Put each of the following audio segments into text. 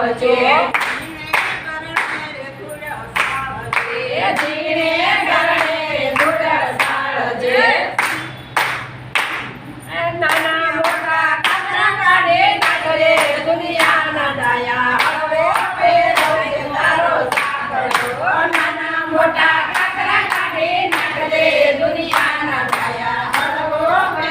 સાવજે ધીરે કરણે ધૂળ સાળજે નાના મોટા કાતરા કાઢે કાઢે દુનિયાના ડાયા હવે પે રવે તારો સાંભળો નાના મોટા કાતરા કાઢે કાઢે દુનિયાના ડાયા હળવો પે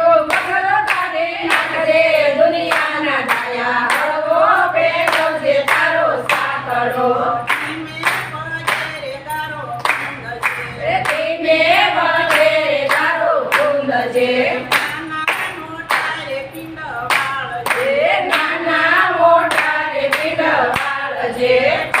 એ નાના મોટા રે પીડ વાળ